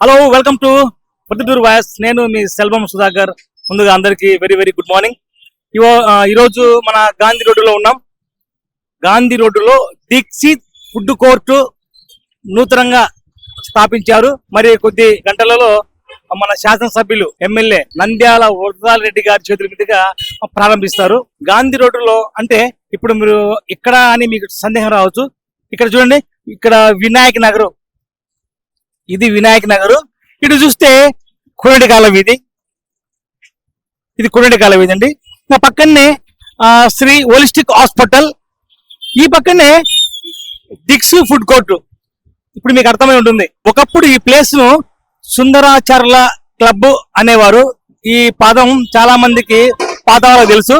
Hello welcome to Proddatur voice నేను మీ సెల్వం సుధాకర్. ముందుగా అందరికీ వెరీ వెరీ గుడ్ మార్నింగ్ ఇవో ఈరోజు మన గాంధీ రోడ్డులో ఉన్నాం. గాంధీ రోడ్డులో దీక్షిత్ ఫుడ్ కోర్టు నూతనంగా స్థాపించారు. మరి కొద్ది గంటలలో మన శాసనసభ్యులు ఎమ్మెల్యే నంద్యాల వరదాల రెడ్డి గారి చేతుల మీదుగా ప్రారంభిస్తారు. గాంధీ రోడ్డులో అంటే ఇప్పుడు మీరు ఇక్కడ అని మీకు సందేహం రావచ్చు. ఇక్కడ చూడండి ఇక్కడ వినాయక నగర్ ఇది వినాయక నగర్. ఇటు చూస్తే కురటికాల వీధి. ఇది కురటికాల వీధి అండి. నా పక్కనే ఆ, శ్రీ హోలిస్టిక్ హాస్పిటల్. ఈ పక్కనే దిక్సు ఫుడ్ కోర్టు. ఇప్పుడు మీకు అర్థమై ఉంటుంది. ఒకప్పుడు ఈ ప్లేస్ను క్లబ్ అనేవారు. ఈ పదం చాలా మందికి పాత వాళ్ళకి తెలుసు.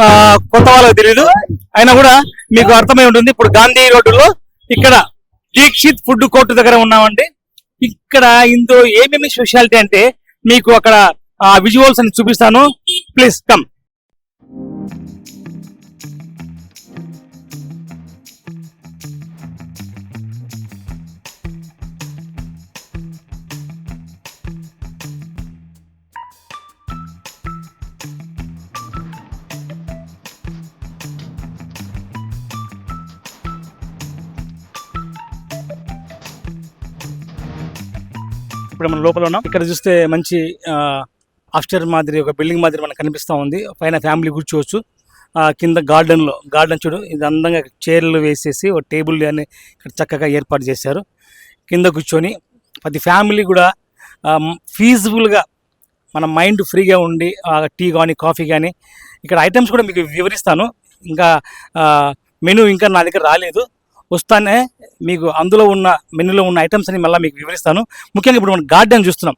ఆ, కొత్త వాళ్ళకి తెలియదు అయినా కూడా మీకు అర్థమై ఉంటుంది. ఇప్పుడు గాంధీ రోడ్డులో ఇక్కడ దీక్షిత్ ఫుడ్ కోర్టు దగ్గర ఉన్నామండి. ఇక్కడ ఇందులో ఏమేమి స్పెషాలిటీ అంటే మీకు అక్కడ విజువల్స్ అని చూపిస్తాను. ప్లీజ్ కమ్ ఇప్పుడు మనం లోపల ఉన్నాం. ఇక్కడ చూస్తే మంచి ఆఫ్టర్ మాదిరి ఒక బిల్డింగ్ మాదిరి మనకు కనిపిస్తా ఉంది. పైన ఫ్యామిలీ కూర్చోవచ్చు. ఆ, కింద గార్డెన్లో గార్డెన్ చూడు ఇది అందంగా చైర్లు వేసేసి ఒక టేబుల్ అని ఇక్కడ చక్కగా ఏర్పాటు చేశారు. కింద కూర్చొని ప్రతి ఫ్యామిలీ కూడా feasible గా మన మైండ్ ఫ్రీగా ఉండి టీ కానీ కాఫీ కానీ ఇక్కడ ఐటమ్స్ కూడా మీకు వివరిస్తాను. ఇంకా మెనూ ఇంకా నా దగ్గర రాలేదు. వస్తానే మీకు అందులో ఉన్న మెనూలో ఉన్న ఐటమ్స్ అని మళ్ళీ మీకు వివరిస్తాను. ముఖ్యంగా ఇప్పుడు మనం గార్డెన్ చూస్తున్నాం.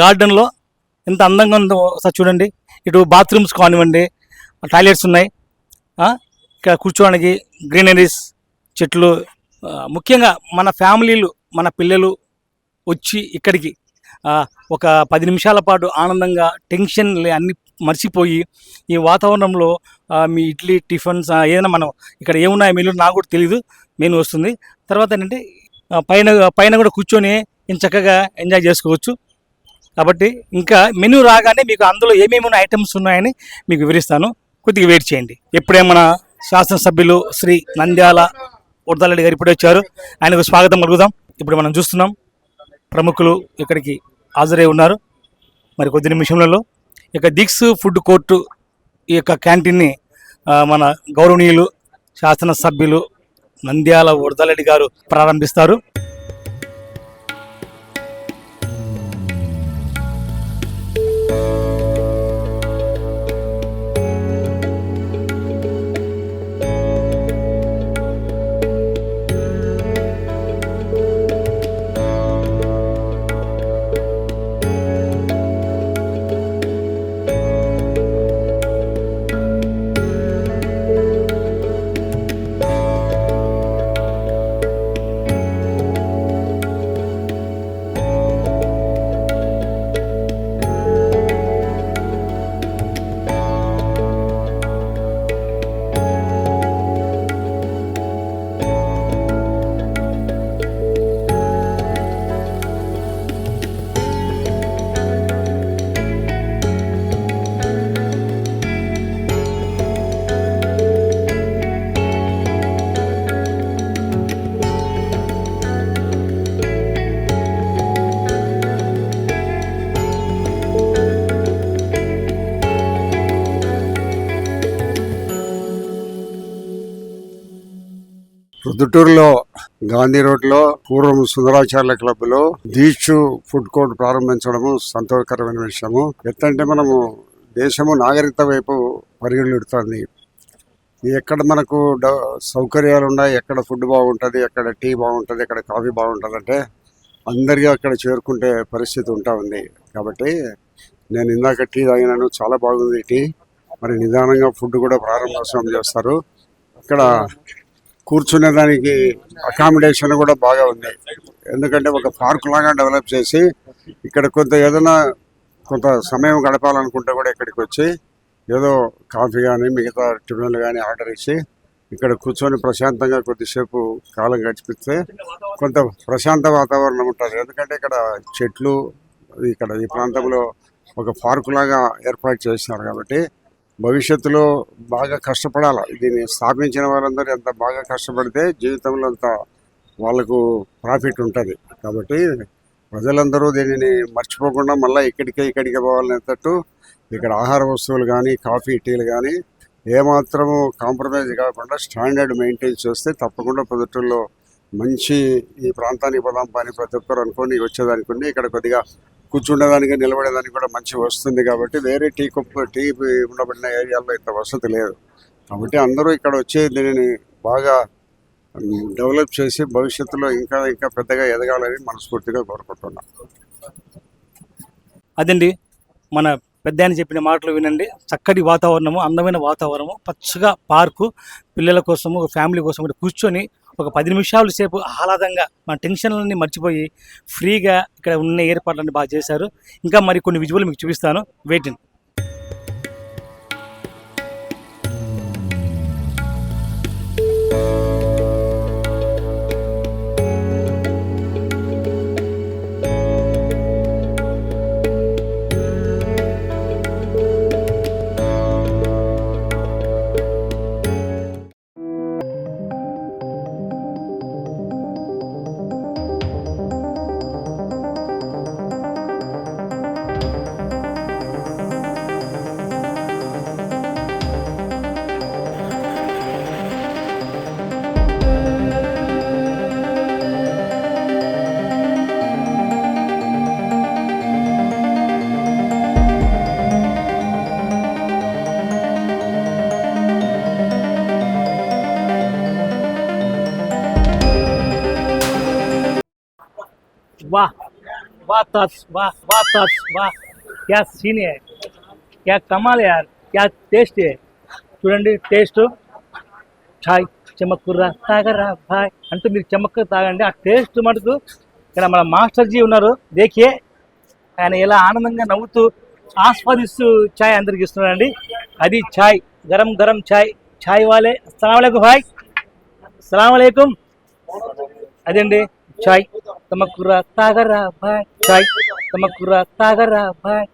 గార్డెన్లో ఎంత అందంగా ఉందో ఒకసారి చూడండి. ఇటు బాత్రూమ్స్ కానివ్వండి టాయిలెట్స్ ఉన్నాయి. ఇక్కడ కూర్చోడానికి గ్రీనరీస్ చెట్లు ముఖ్యంగా మన ఫ్యామిలీలు మన పిల్లలు వచ్చి ఇక్కడికి ఒక పది నిమిషాల పాటు ఆనందంగా టెన్షన్ అన్ని మర్చిపోయి ఈ వాతావరణంలో మీ ఇడ్లీ టిఫిన్స్ ఏదైనా మనం ఇక్కడ ఏమున్నాయో మెనూ నాకు కూడా తెలియదు మెయిన్ వస్తుంది. తర్వాత ఏంటంటే పైన పైన కూడా కూర్చొని ఇంత చక్కగా ఎంజాయ్ చేసుకోవచ్చు. కాబట్టి ఇంకా మెనూ రాగానే మీకు అందులో ఏమేమి ఉన్న ఐటమ్స్ ఉన్నాయని మీకు వివరిస్తాను. కొద్దిగా వెయిట్ చేయండి. ఇప్పుడే మన శాసనసభ్యులు శ్రీ నంద్యాల ఉడతారెడ్డి గారు ఇప్పుడే వచ్చారు. ఆయనకు స్వాగతం కలుగుదాం ఇప్పుడు మనం చూస్తున్నాం. ప్రముఖులు ఇక్కడికి హాజరై ఉన్నారు. మరి కొద్ది నిమిషంలో ఇక దిక్స్ ఫుడ్ కోర్టు ఈ యొక్క క్యాంటీన్ని మన గౌరవనీయులు శాసనసభ్యులు నంద్యాల వరదలరెడ్డి గారు ప్రారంభిస్తారు. దుట్టూరులో గాంధీ రోడ్లో పూర్వం సుందరాచార్య క్లబ్లో దీక్షు ఫుడ్ కోర్ట్ ప్రారంభించడము సంతోషకరమైన విషయము. ఎత్తంటే మనము దేశము నాగరికత వైపు పరిగెడుతుంది ఎక్కడ మనకు సౌకర్యాలు ఉన్నాయి ఎక్కడ ఫుడ్ బాగుంటుంది ఎక్కడ టీ బాగుంటుంది ఎక్కడ కాఫీ బాగుంటుంది అంటే అందరికీ అక్కడ చేరుకుంటే పరిస్థితి ఉంటా ఉంది. కాబట్టి నేను ఇందాక టీ తాగినాను చాలా బాగుంది టీ. మరి నిదానంగా ఫుడ్ కూడా ప్రారంభోత్సవం చేస్తారు. ఇక్కడ కూర్చునేదానికి అకామిడేషన్ కూడా బాగా ఉంది. ఎందుకంటే ఒక పార్క్ లాగా డెవలప్ చేసి ఇక్కడ కొంత ఏదైనా కొంత సమయం గడపాలనుకుంటే కూడా ఇక్కడికి వచ్చి ఏదో కాఫీ కానీ మిగతా టిఫిన్లు కానీ ఆర్డర్ ఇచ్చి ఇక్కడ కూర్చొని ప్రశాంతంగా కొద్దిసేపు కాలం గడిపిస్తే కొంత ప్రశాంత వాతావరణం ఉంటుంది. ఎందుకంటే ఇక్కడ చెట్లు ఇక్కడ ఈ ప్రాంతంలో ఒక పార్కు లాగా ఏర్పాటు చేసినారు కాబట్టి భవిష్యత్తులో బాగా కష్టపడాలి? దీన్ని స్థాపించిన వారందరూ ఎంత బాగా కష్టపడితే జీవితంలో అంత వాళ్ళకు ప్రాఫిట్ ఉంటుంది. కాబట్టి ప్రజలందరూ దీనిని మర్చిపోకుండా మళ్ళీ ఇక్కడికే ఇక్కడికే పోవాలనేటట్టు ఇక్కడ ఆహార వస్తువులు కానీ కాఫీ టీలు కానీ ఏమాత్రము కాంప్రమైజ్ కాకుండా స్టాండర్డ్ మెయింటైన్ చేస్తే తప్పకుండా పొద్దుటూరులో మంచి ఈ ప్రాంతానికి పదాం పని ప్రతి ఒక్కరు అనుకొని వచ్చేదానికి ఇక్కడ కొద్దిగా కూర్చుండేదానికి నిలబడేదానికి కూడా మంచి వస్తుంది కాబట్టి వేరే టీ కుప్ప టీ ఉండబడిన ఏరియాల్లో ఇంత వసతి లేదు. కాబట్టి అందరూ ఇక్కడ వచ్చే దీనిని బాగా డెవలప్ చేసి భవిష్యత్తులో ఇంకా ఇంకా పెద్దగా ఎదగాలని మనస్ఫూర్తిగా కోరుకుంటున్నాం. అదండి మన పెద్ద అని చెప్పిన మాటలు వినండి. చక్కటి వాతావరణము అందమైన వాతావరణము పచ్చగా పార్కు పిల్లల కోసము ఫ్యామిలీ కోసం కూర్చొని ఒక పది నిమిషాల సేపు ఆహ్లాదంగా మన టెన్షన్లన్నీ మర్చిపోయి ఫ్రీగా ఇక్కడ ఉన్న ఏర్పాట్లన్నీ బాగా చేశారు. ఇంకా మరి కొన్ని విజువల్ మీకు చూపిస్తాను. వెయిటింగ్ वाह तस वाह वाह तस वाह क्या सीन है क्या कमाल है यार क्या टेस्ट है చూడండి టేస్ట్ ఛాయ్ చెమక్కుర్రా తాగరా బాయ్ అంటూ మీరు చెమక్క తాగండి ఆ టేస్ట్ మటుకు ఇక్కడ మన మాస్టర్జీ ఉన్నారు దేఖే ఆయన ఎలా ఆనందంగా నవ్వుతూ ఆస్వాదిస్తూ ఛాయ్ అందరికి ఇస్తున్నారండి అది ఛాయ్ గరం గరం ఛాయ్ ఛాయ్ వాలే అస్సలం భాయ్ అస్సలం అదండి చాయ్ తమకుర తాగరా బాయ్ చాయ్ తమకుర తాగరా బాయ్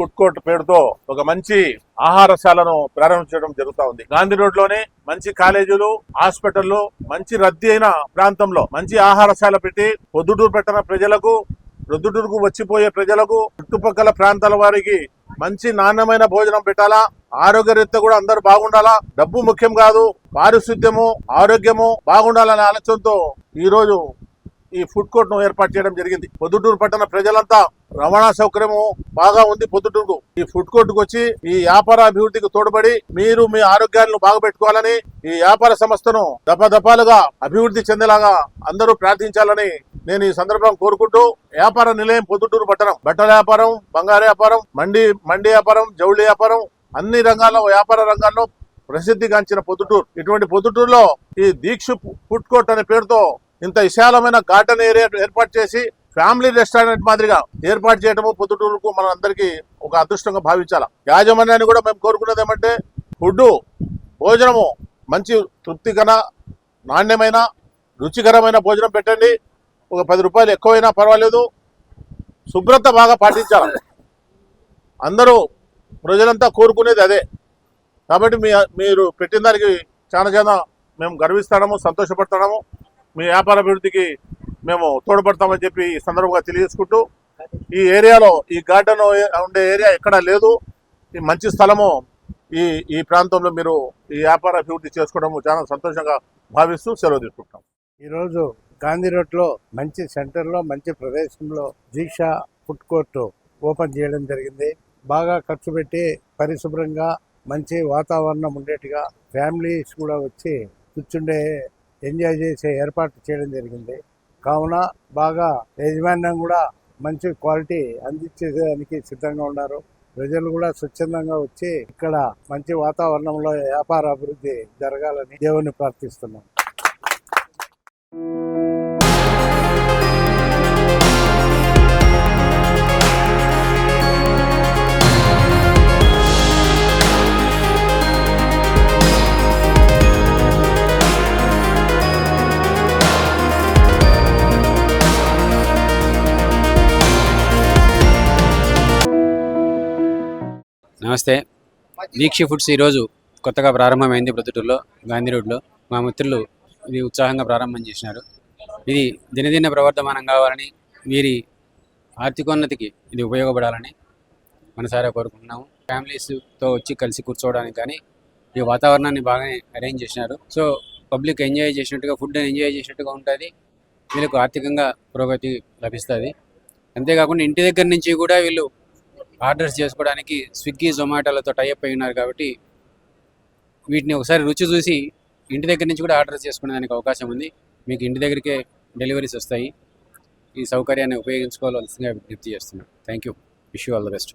ఫుడ్ కోర్ట్ పేరుతో ఒక మంచి ఆహారశాలను ప్రారంభించడం జరుగుతా ఉంది. గాంధీ రోడ్లోనే మంచి కాలేజీలు హాస్పిటల్లు మంచి రద్దీ అయిన ప్రాంతంలో మంచి ఆహారశాల పెట్టి పొద్దుటూరు పెట్టిన ప్రజలకు రొద్దుటూరుకు వచ్చిపోయే ప్రజలకు చుట్టుపక్కల ప్రాంతాల వారికి మంచి నాణ్యమైన భోజనం పెట్టాలా? ఆరోగ్యరీత్యా కూడా అందరూ బాగుండాలా? డబ్బు ముఖ్యం కాదు పారిశుద్ధ్యము ఆరోగ్యము బాగుండాలనే ఆలోచనతో ఈ రోజు ఈ ఫుడ్ కోర్ట్ను ఏర్పాటు చేయడం జరిగింది. పొద్దుటూరు పట్టణ ప్రజలంతా రవాణా సౌకర్యము బాగా ఉంది పొద్దుటూరుకు. ఈ ఫుడ్ కోర్ట్కు వచ్చి ఈ వ్యాపార అభివృద్ధికి తోడ్పడి మీరు మీ ఆరోగ్యాలను బాగుపెట్టుకోవాలని ఈ వ్యాపార సంస్థను దపదపాలుగా అభివృద్ధి చెందేలాగా అందరూ ప్రార్థించాలని నేను ఈ సందర్భం కోరుకుంటూ వ్యాపార నిలయం పొద్దుటూరు పట్టణం. బట్టల వ్యాపారం బంగారు వ్యాపారం మండి మండి వ్యాపారం జౌళి వ్యాపారం అన్ని రంగాల్లో వ్యాపార రంగాల్లో ప్రసిద్ధిగాంచిన పొద్దుటూరు. ఇటువంటి పొద్దుటూరులో ఈ దీక్ష ఫుడ్ కోర్ట్ అనే పేరుతో ఇంత విశాలమైన గార్డెన్ ఏరియా ఏర్పాటు చేసి ఫ్యామిలీ రెస్టారెంట్ మాదిరిగా ఏర్పాటు చేయడము పొద్దుటూరుకు మన అందరికీ ఒక అదృష్టంగా భావించాల. యాజమాన్యాన్ని కూడా మేము కోరుకున్నది ఏమంటే ఫుడ్ భోజనము మంచి తృప్తికర నాణ్యమైన రుచికరమైన భోజనం పెట్టండి. ఒక పది రూపాయలు ఎక్కువైనా పర్వాలేదు. శుభ్రత బాగా పాటించాలి. అందరూ ప్రజలంతా కోరుకునేది అదే. కాబట్టి మీ మీరు పెట్టిన దానికి చాలా చాలా మేము గర్విస్తాము సంతోషపడతాము. మీ వ్యాపార అభివృద్ధికి మేము తోడ్పడతామని చెప్పి ఈ సందర్భంగా తెలియజేసుకుంటూ ఈ ఏరియాలో ఈ గార్డెన్ ఉండే ఏరియా ఎక్కడా లేదు. ఈ మంచి స్థలము ఈ ఈ ప్రాంతంలో మీరు ఈ వ్యాపార అభివృద్ధి చేసుకోవడం చాలా సంతోషంగా భావిస్తూ సెలవు తీసుకుంటాం ఈరోజు గాంధీ రోడ్లో మంచి సెంటర్లో మంచి ప్రదేశంలో దీక్ష ఫుడ్ కోర్టు ఓపెన్ చేయడం జరిగింది. బాగా ఖర్చు పెట్టి పరిశుభ్రంగా మంచి వాతావరణం ఉండేట్టుగా ఫ్యామిలీస్ కూడా వచ్చి కూర్చుండే ఎంజాయ్ చేసే ఏర్పాటు చేయడం జరిగింది. కావున బాగా యజమాన్యం కూడా మంచి క్వాలిటీ అందించేదానికి సిద్ధంగా ఉన్నారు. ప్రజలు కూడా స్వచ్ఛందంగా వచ్చి ఇక్కడ మంచి వాతావరణంలో వ్యాపార అభివృద్ధి జరగాలని దేవుని ప్రార్థిస్తున్నాం. నమస్తే. దీక్ష ఫుడ్స్ ఈరోజు కొత్తగా ప్రారంభమైంది ప్రొద్దుటూరులో గాంధీ రోడ్లో. మా మిత్రులు ఇది ఉత్సాహంగా ప్రారంభం చేసినారు. ఇది దినదిన ప్రవర్ధమానం కావాలని వీరి ఆర్థికోన్నతికి ఇది ఉపయోగపడాలని మనసారా కోరుకుంటున్నాము. ఫ్యామిలీస్తో వచ్చి కలిసి కూర్చోవడానికి కానీ ఈ వాతావరణాన్ని బాగా అరేంజ్ చేసినారు. సో పబ్లిక్ ఎంజాయ్ చేసినట్టుగా ఫుడ్ ఎంజాయ్ చేసినట్టుగా ఉంటుంది. వీళ్ళకు ఆర్థికంగా పురోగతి లభిస్తుంది. అంతేకాకుండా ఇంటి దగ్గర నుంచి కూడా వీళ్ళు ఆర్డర్స్ చేసుకోవడానికి స్విగ్గీ జొమాటోలతో టైప్ అయి ఉన్నారు కాబట్టి వీటిని ఒకసారి రుచి చూసి ఇంటి దగ్గర నుంచి కూడా ఆర్డర్ చేసుకునేదానికి అవకాశం ఉంది. మీకు ఇంటి దగ్గరికే డెలివరీస్ వస్తాయి. ఈ సౌకర్యాన్ని ఉపయోగించుకోవాల్సిందిగా విజ్ఞప్తి చేస్తున్నాను. Thank you wish you all the best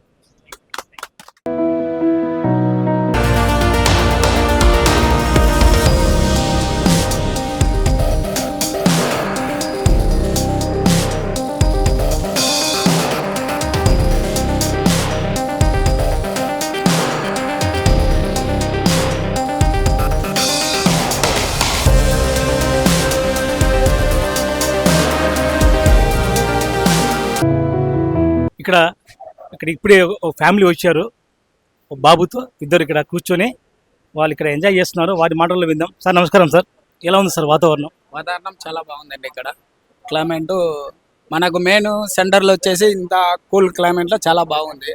ఇక్కడ ఇక్కడ ఇప్పుడే ఒక ఫ్యామిలీ వచ్చారు. బాబుతో ఇద్దరు ఇక్కడ కూర్చొని వాళ్ళు ఇక్కడ ఎంజాయ్ చేస్తున్నారు. వారి మాటల్లో విందాం. సార్ నమస్కారం సార్. ఎలా ఉంది సార్ వాతావరణం? వాతావరణం చాలా బాగుందండి ఇక్కడ. క్లైమేట్ మనకు మెయిన్ సెంటర్లో వచ్చేసి ఇంత కూల్ క్లైమేట్లో చాలా బాగుంది.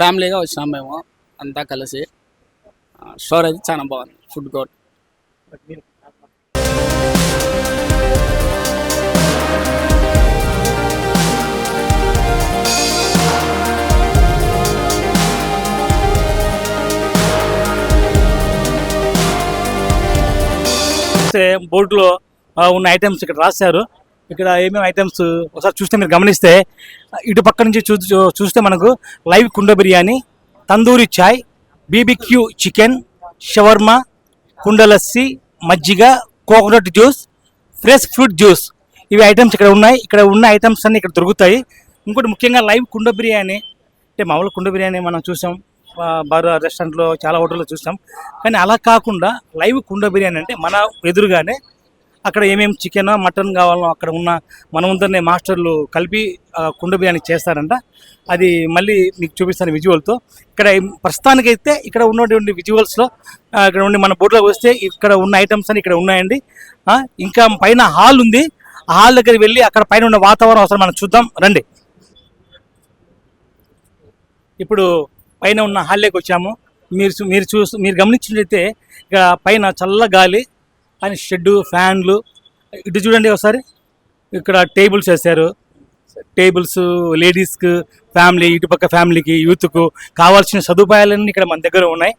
ఫ్యామిలీగా వచ్చినాం మేము అంతా కలిసి. స్టోరేజ్ చాలా బాగుంది. Food court. చూస్తే బోర్డులో ఉన్న ఐటమ్స్ ఇక్కడ రాశారు. ఇక్కడ ఏమేమి ఐటమ్స్ ఒకసారి చూస్తే మీరు గమనిస్తే ఇటు పక్క నుంచి చూ చూస్తే మనకు లైవ్ కుండ biryani tandoori chai BBQ chicken shawarma కుండలస్సి మజ్జిగ coconut juice fresh fruit juice. ఇవి ఐటమ్స్ ఇక్కడ ఉన్నాయి. ఇక్కడ ఉన్న ఐటమ్స్ అన్ని ఇక్కడ దొరుకుతాయి. ఇంకోటి ముఖ్యంగా లైవ్ కుండ బిర్యానీ అంటే మామూలు కుండ బిర్యానీ మనం చూసాం. బార్ రెస్టారెంట్లో చాలా హోటల్లో చూసాం. కానీ అలా కాకుండా లైవ్ కుండ బిర్యానీ అంటే మన ఎదురుగానే అక్కడ ఏమేమి చికెన్ మటన్ కావాలో అక్కడ ఉన్న మనముందరినే మాస్టర్లు కలిపి కుండ బిర్యానీ చేస్తారంట. అది మళ్ళీ మీకు చూపిస్తాను విజువల్తో. ఇక్కడ ప్రస్తుతానికైతే ఇక్కడ ఉన్నటువంటి విజువల్స్లో ఇక్కడ ఉండి మన బోర్డులోకి వస్తే ఇక్కడ ఉన్న ఐటమ్స్ అని ఇక్కడ ఉన్నాయండి. ఇంకా పైన హాల్ ఉంది. ఆ హాల్ దగ్గరికి వెళ్ళి అక్కడ పైన ఉన్న వాతావరణం అవసరం మనం చూద్దాం. రండి. ఇప్పుడు పైన ఉన్న హాల్లోకి వచ్చాము. మీరు చూ- మీరు చూ మీరు గమనించినట్లయితే ఇక్కడ పైన చల్ల గాలి అని షెడ్డు ఫ్యాన్లు ఇటు చూడండి ఒకసారి. ఇక్కడ టేబుల్స్ వేశారు. టేబుల్స్ లేడీస్కి ఫ్యామిలీ ఇటుపక్క ఫ్యామిలీకి యూత్కు కావాల్సిన సదుపాయాలన్నీ ఇక్కడ మన దగ్గర ఉన్నాయి.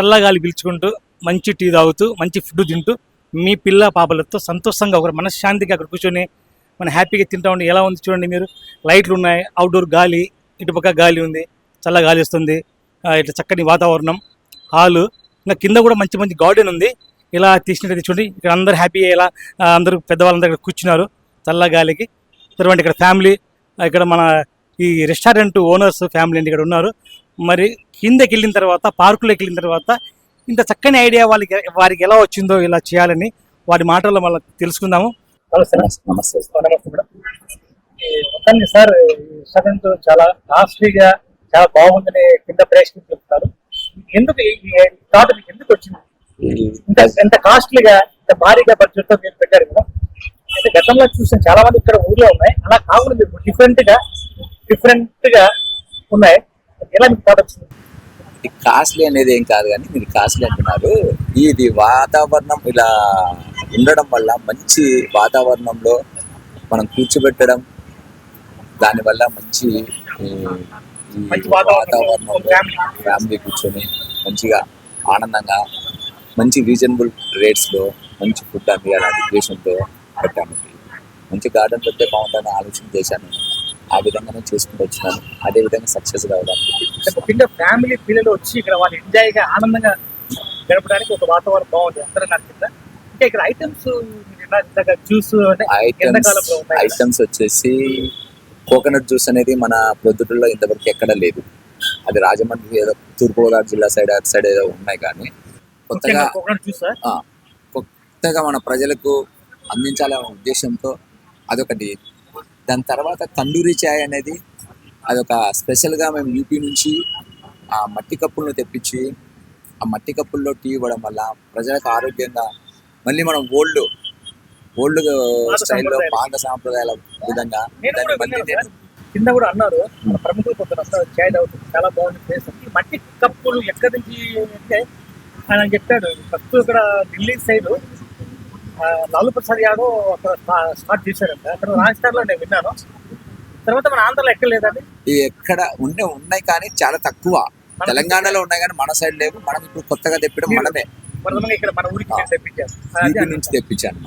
చల్లగాలి పీల్చుకుంటూ మంచి టీ తాగుతూ మంచి ఫుడ్ తింటూ మీ పిల్ల పాపలతో సంతోషంగా ఒకరు మనశ్శాంతిగా అక్కడ కూర్చొని మన హ్యాపీగా తింటా ఉండి ఎలా ఉంది చూడండి మీరు. లైట్లు ఉన్నాయి అవుట్డోర్ గాలి ఇటుపక్క గాలి ఉంది. చల్ల గాలి వస్తుంది ఇట్లా చక్కని వాతావరణం హాలు ఇంకా కింద కూడా మంచి మంచి గార్డెన్ ఉంది. ఇలా తీసినట్టు చూడండి ఇక్కడ అందరు హ్యాపీగా ఇలా అందరూ పెద్దవాళ్ళందరూ ఇక్కడ కూర్చున్నారు చల్ల గాలికి తర్వాత ఇక్కడ ఫ్యామిలీ ఇక్కడ మన ఈ రెస్టారెంట్ ఓనర్స్ ఫ్యామిలీ అండి ఇక్కడ ఉన్నారు. మరి కిందకి వెళ్ళిన తర్వాత పార్కులోకి వెళ్ళిన తర్వాత ఇంత చక్కని ఐడియా వాళ్ళకి వారికి ఎలా వచ్చిందో ఇలా చేయాలని వారి మాటల్లో మనం తెలుసుకుందాము. నమస్తే. నమస్తే మేడం. సార్ సడన్ చాలా కాస్ట్లీగా చాలా బాగుందని కింద ప్రేక్షకులు చెప్తారు ఎందుకు ఈ థాట్ మీకు ఎందుకు వచ్చింది? ఇంత ఎంత కాస్ట్లీగా ఇంత భారీగా బడ్జెట్తో మీరు పెట్టారు కదా. అయితే గతంలో చూసిన చాలా మంది ఇక్కడ ఊర్లో ఉన్నాయి. అలా కాకుండా మీరు డిఫరెంట్గా డిఫరెంట్గా ఉన్నాయి. ఎలా మీకు థాట్ వచ్చింది? కాస్ట్లీ అనేది ఏం కాదు కానీ మీరు కాస్ట్లీ అంటున్నారు. ఇది వాతావరణం ఇలా ఉండడం వల్ల మంచి వాతావరణంలో మనం కూర్చోబెట్టడం దానివల్ల మంచి మంచి వాతావరణం, వాతావరణంలో. ఫ్యామిలీ కూర్చొని మంచిగా ఆనందంగా మంచి రీజనబుల్ రేట్స్లో మంచి ఫుడ్ అందియాలనే ఉద్దేశంతో పెట్టాము. మంచి గార్డెన్ పెడితే బాగుంటుందని ఆలోచన చేశాను. ఆ విధంగానే చేసుకుంటూ వచ్చినాను. అదే విధంగా సక్సెస్ కావడానికి ఫ్యామిలీ పిల్లలు వచ్చి ఇక్కడ వాళ్ళు ఎంజాయ్గా ఆనందంగా గడపడానికి ఒక వాతావరణం బాగుంది. అందరూ కింద. ఇంకా ఇక్కడ ఐటమ్స్ అంటే. ఐటమ్స్ వచ్చేసి కోకోనట్ జ్యూస్ అనేది మన ప్రొద్దుటూరులో ఇంతవరకు ఎక్కడ లేదు. అది రాజమండ్రి ఏదో తూర్పుగోదావరి జిల్లా సైడ్ అటు సైడ్ ఏదో ఉన్నాయి కానీ కొత్తగా కొత్తగా మన ప్రజలకు అందించాలనే ఉద్దేశంతో అదొకటి. దాని తర్వాత తందూరి చాయ్ అనేది అదొక స్పెషల్గా మేము యూపీ నుంచి ఆ మట్టి కప్పులను తెప్పించి ఆ మట్టి కప్పుల్లో టీ ఇవ్వడం వల్ల ప్రజలకు ఆరోగ్యంగా మళ్ళీ మనం ఓల్డ్ ఓల్డ్ స్టైల్లో. పాత సాంప్రదాయాల విధంగా. కింద కూడా అన్నారు. మన ప్రముఖులు కొంత వస్తారు చాయ్ తాగుతుంది చాలా బాగుంది ప్లేస్ ఈ మట్టి కప్పులు ఎక్కడి నుంచి అంటే ఆయన చెప్పాడు ఫస్ట్ ఇక్కడ ఢిల్లీ సైడ్ లాలూ ప్రసాద్ యాదవ్ అక్కడ స్టా- స్టార్ట్ చేశారంట. అక్కడ రాజస్థాన్లో నేను విన్నాను. తర్వాత మన ఆంధ్రలో ఎక్కడ లేదండి? ఎక్కడ ఉండే ఉన్నాయి కానీ చాలా తక్కువ. తెలంగాణలో ఉన్నాయి కానీ మన సైడ్ లేవు. మనం ఇప్పుడు కొత్తగా తెప్పడం మనమే. ఇక్కడ మన ఊరికి తెప్పించాను నుంచి. తెప్పించాను.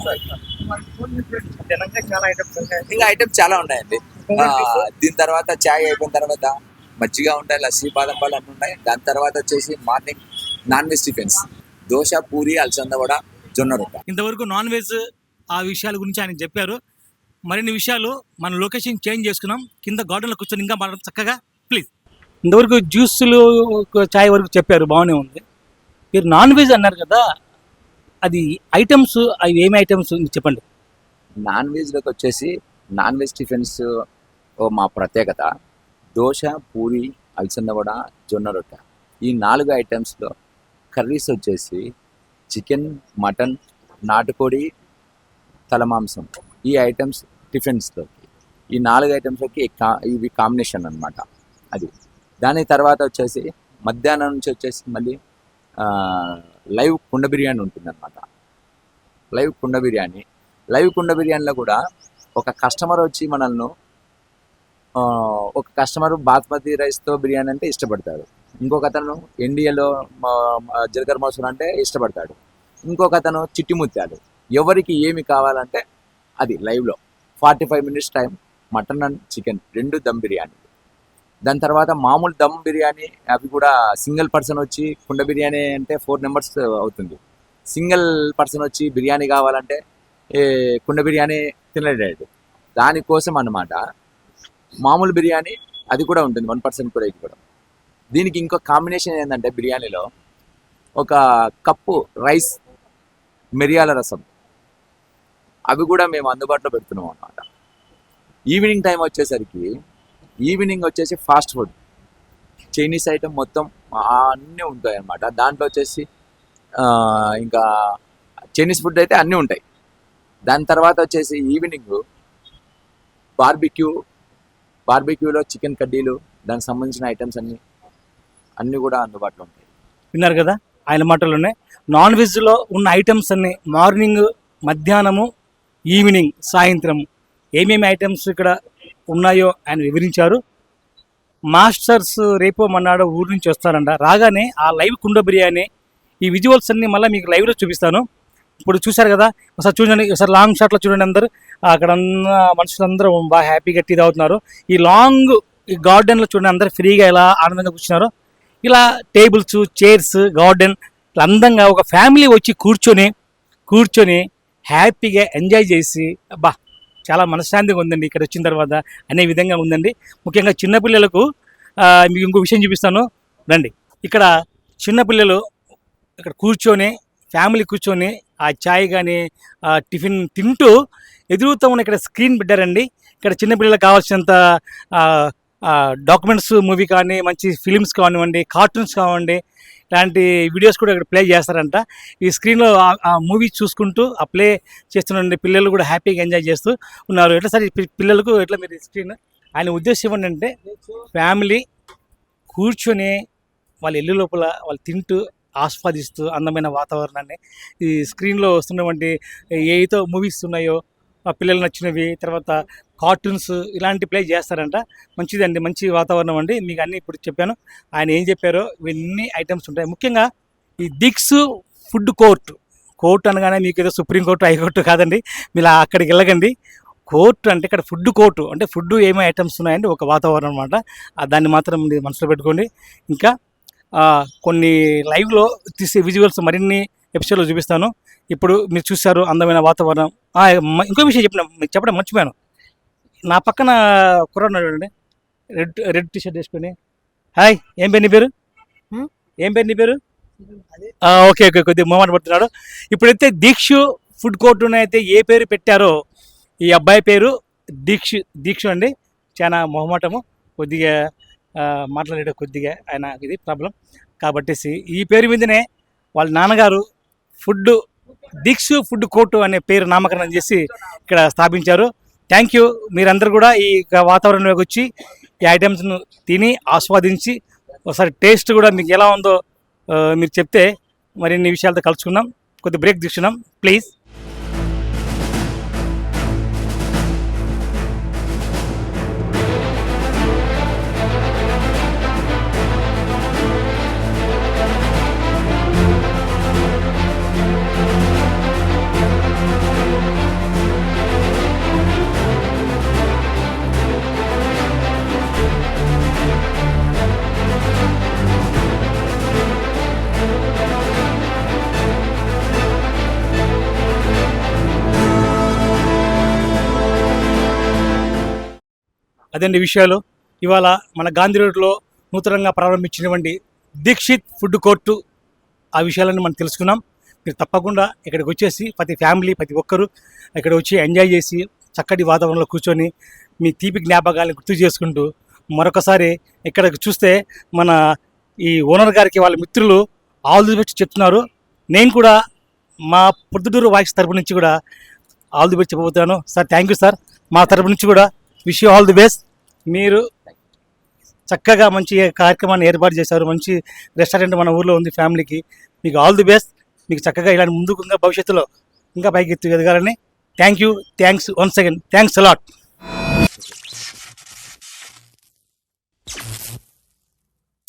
ఇంకా ఐటమ్స్ చాలా ఉన్నాయండి. ఆ, దీని తర్వాత చాయ్ అయిపోయిన తర్వాత మజ్జిగ ఉంటాయి లస్సీ బాదం పాలు అన్నీ ఉన్నాయి. దాని తర్వాత వచ్చేసి morning non veg tiffins. Dosa puri అలసంద వడ జొన్న రొట్ట. ఇంతవరకు నాన్ వెజ్ ఆ విషయాల గురించి ఆయన చెప్పారు. మరిన్ని విషయాలు మన లొకేషన్ చేంజ్ చేసుకున్నాం. కింద గార్డెన్లో కూర్చొని ఇంకా మనం చక్కగా. ప్లీజ్. ఇంతవరకు జ్యూస్లు చాయ్ వరకు చెప్పారు బాగానే ఉంది. మీరు నాన్ వెజ్ అన్నారు కదా అది ఐటమ్స్ అవి ఏమి ఐటమ్స్ చెప్పండి. నాన్ వెజ్లోకి వచ్చేసి నాన్ వెజ్ టిఫిన్స్ మా ప్రత్యేకత దోశ పూరి అలసంద వడ జొన్న రొట్ట. ఈ నాలుగు ఐటమ్స్లో కర్రీస్ వచ్చేసి చికెన్ మటన్ నాటుకోడి తలమాంసం ఈ ఐటమ్స్ టిఫిన్స్లోకి. ఈ నాలుగు ఐటమ్స్లోకి కా- ఇవి కాంబినేషన్ అనమాట అది. దాని తర్వాత వచ్చేసి మధ్యాహ్నం నుంచి వచ్చేసి మళ్ళీ లైవ్ కుండ బిర్యానీ ఉంటుందన్నమాట. లైవ్ కుండ బిర్యానీ. లైవ్ కుండ బిర్యానీలో కూడా ఒక కస్టమర్ వచ్చి మనల్ని ఒక కస్టమర్ బాస్మతి రైస్తో బిర్యానీ అంటే ఇష్టపడతాడు. ఇంకొక అతను ఇండియాలో జీలకర్ర మసూర్ అంటే ఇష్టపడతాడు. ఇంకొక అతను చిట్టి ముత్యాలు ఎవరికి ఏమి కావాలంటే అది లైవ్లో. Forty five minutes time mutton and chicken రెండు దమ్ బిర్యానీ దాని తర్వాత మామూలు దమ్ బిర్యానీ అవి కూడా సింగిల్ పర్సన్ వచ్చి కుండ బిర్యానీ అంటే ఫోర్ నెంబర్స్ అవుతుంది. సింగిల్ పర్సన్ వచ్చి బిర్యానీ కావాలంటే కుండ బిర్యానీ తినలేడు దానికోసం అన్నమాట మామూలు బిర్యానీ అది కూడా ఉంటుంది వన్ పర్సెంట్ కూడా కూడా. దీనికి ఇంకో కాంబినేషన్ ఏంటంటే బిర్యానీలో ఒక కప్పు రైస్ మిరియాల రసం. అవి కూడా మేము అందుబాటులో పెడుతున్నాం అన్నమాట. ఈవినింగ్ టైం వచ్చేసరికి ఈవినింగ్ వచ్చేసి ఫాస్ట్ ఫుడ్. చైనీస్ ఐటమ్ మొత్తం అన్నీ ఉంటాయి అన్నమాట. దాంట్లో వచ్చేసి ఇంకా చైనీస్ ఫుడ్ అయితే అన్నీ ఉంటాయి. దాని తర్వాత వచ్చేసి ఈవినింగ్ బార్బిక్యూ బార్బిక్యూలో చికెన్ కడ్డీలు దానికి సంబంధించిన ఐటమ్స్ అన్నీ అన్నీ కూడా అందుబాటులో ఉంటాయి. విన్నారు కదా? ఆయన మాటల్లోనే నాన్ వెజ్లో ఉన్న ఐటమ్స్ అన్నీ మార్నింగ్ మధ్యాహ్నము ఈవినింగ్ సాయంత్రం ఏమేమి ఐటమ్స్ ఇక్కడ ఉన్నాయో ఆయన వివరించారు. మాస్టర్స్ రేపో మన్నాడు ఊరు నుంచి వస్తారంట. రాగానే ఆ లైవ్ కుండ బిర్యానీ ఈ విజువల్స్ అన్ని మళ్ళీ మీకు లైవ్లో చూపిస్తాను. ఇప్పుడు చూశారు కదా ఒకసారి చూడండి ఒకసారి లాంగ్ షాట్లో చూడండి అందరు. అక్కడ మనుషులందరూ బాగా హ్యాపీగా టీ తాగుతున్నారు. ఈ లాంగ్ ఈ గార్డెన్లో చూడండి అందరు ఫ్రీగా ఎలా ఆనందంగా కూర్చున్నారు. ఇలా టేబుల్స్ చైర్స్ గార్డెన్ ఇట్లా అందంగా ఒక ఫ్యామిలీ వచ్చి కూర్చొని కూర్చొని హ్యాపీగా ఎంజాయ్ చేసి అబ్బా చాలా మనశ్శాంతిగా ఉందండి ఇక్కడ వచ్చిన తర్వాత అనే విధంగా ఉందండి. ముఖ్యంగా చిన్నపిల్లలకు మీకు ఇంకో విషయం చూపిస్తాను. రండి. ఇక్కడ చిన్నపిల్లలు ఇక్కడ కూర్చొని ఫ్యామిలీ కూర్చొని ఆ ఛాయ్ కానీ ఆ టిఫిన్ తింటూ ఎదురుతో ఉన్న ఇక్కడ స్క్రీన్ పెట్టారండి. ఇక్కడ చిన్నపిల్లలకు కావాల్సినంత డాక్యుమెంట్స్ మూవీ కానీ మంచి ఫిలిమ్స్ కానివ్వండి కార్టూన్స్ కానివ్వండి ఇలాంటి వీడియోస్ కూడా ఇక్కడ ప్లే చేస్తారంట. ఈ స్క్రీన్లో ఆ మూవీ చూసుకుంటూ ఆ ప్లే చేస్తున్న పిల్లలు కూడా హ్యాపీగా ఎంజాయ్ చేస్తూ ఉన్నారు. ఎట్లా సరే పిల్లలకు ఎట్లా మీరు స్క్రీన్? ఆయన ఉద్దేశం ఏంటంటే ఫ్యామిలీ కూర్చొని వాళ్ళ ఇల్లు లోపల వాళ్ళు తింటూ ఆస్వాదిస్తూ అందమైన వాతావరణాన్ని ఈ స్క్రీన్లో వస్తున్నటువంటి ఏతో మూవీస్ ఉన్నాయో ఆ పిల్లలు నచ్చినవి తర్వాత కార్టూన్స్ ఇలాంటి ప్లే చేస్తారంట. మంచిదండి మంచి వాతావరణం అండి. మీకు అన్ని ఇప్పుడు చెప్పాను. ఆయన ఏం చెప్పారో ఇవన్నీ ఐటమ్స్ ఉంటాయి. ముఖ్యంగా ఈ దిక్స్ ఫుడ్ కోర్ట్. కోర్ట్ అనగానే మీకు ఏదో సుప్రీం కోర్టు హైకోర్టు కాదండి. మీరు అక్కడికి వెళ్ళకండి. కోర్టు అంటే ఇక్కడ ఫుడ్ కోర్టు. అంటే ఫుడ్ ఏమేమి ఐటమ్స్ ఉన్నాయండి ఒక వాతావరణం అనమాట దాన్ని మాత్రం మీరు మనసులో పెట్టుకోండి. ఇంకా కొన్ని లైవ్లో తీసే విజువల్స్ మరిన్ని ఎపిసోడ్లో చూపిస్తాను. ఇప్పుడు మీరు చూశారు అందమైన వాతావరణం. ఇంకో విషయం చెప్పిన మీకు చెప్పడం మర్చిపోయాను. నా పక్కన కుర్రాడు చూడండి. రెడ్ రెడ్ టీ షర్ట్ వేసుకొని. హాయ్ ఏం పేరు నీ పేరు? ఏం పేరు నీ పేరు? ఓకే ఓకే కొద్దిగా మొహమాట పడుతున్నాడు. ఇప్పుడైతే దీక్షు ఫుడ్ కోర్ట్ అయితే ఏ పేరు పెట్టారో ఈ అబ్బాయి పేరు దీక్షు దీక్షు అండి. చాలా మొహమాటము. కొద్దిగా మాట్లాడే కొద్దిగా ఆయన ఇది ప్రాబ్లం. కాబట్టి ఈ పేరు మీదనే వాళ్ళ నాన్నగారు ఫుడ్ దీక్షు ఫుడ్ కోర్టు అనే పేరు నామకరణం చేసి ఇక్కడ స్థాపించారు. థ్యాంక్ యూ మీరందరూ కూడా ఈ వాతావరణంలోకి వచ్చి ఈ ఐటమ్స్ను తిని ఆస్వాదించి ఒకసారి టేస్ట్ కూడా మీకు ఎలా ఉందో మీరు చెప్తే మరిన్ని విషయాలతో కలుసుకుందాం. కొద్ది బ్రేక్ తీసుకున్నాం ప్లీజ్ అదండి విషయాలు? ఇవాళ మన గాంధీ రోడ్లో నూతనంగా ప్రారంభించినటువంటి దీక్షిత్ ఫుడ్ కోర్టు ఆ విషయాలను మనం తెలుసుకున్నాం. మీరు తప్పకుండా ఇక్కడికి వచ్చేసి ప్రతి ఫ్యామిలీ ప్రతి ఒక్కరూ ఇక్కడ వచ్చి ఎంజాయ్ చేసి చక్కటి వాతావరణంలో కూర్చొని మీ తీపి జ్ఞాపకాలను గుర్తు చేసుకుంటూ మరొకసారి ఇక్కడ చూస్తే మన ఈ ఓనర్ గారికి వాళ్ళ మిత్రులు ఆల్ ది బెస్ట్ చెప్తున్నారు. నేను కూడా మా పొద్దుటూరు వాయిస్ తరపు నుంచి కూడా ఆల్ ది బెస్ట్ చెప్పబోతున్నాను. Sir thank you sir. మా తరపు నుంచి కూడా wish you all the best. మీరు చక్కగా మంచి కార్యక్రమాన్ని ఏర్పాటు చేశారు. మంచి రెస్టారెంట్ మన ఊర్లో ఉంది ఫ్యామిలీకి. మీకు ఆల్ ది బెస్ట్. మీకు చక్కగా ఇలాంటి ముందుకు ఇంకా భవిష్యత్తులో ఇంకా పైకి ఎత్తు ఎదగాలని thank you. Thanks once again. Thanks a lot.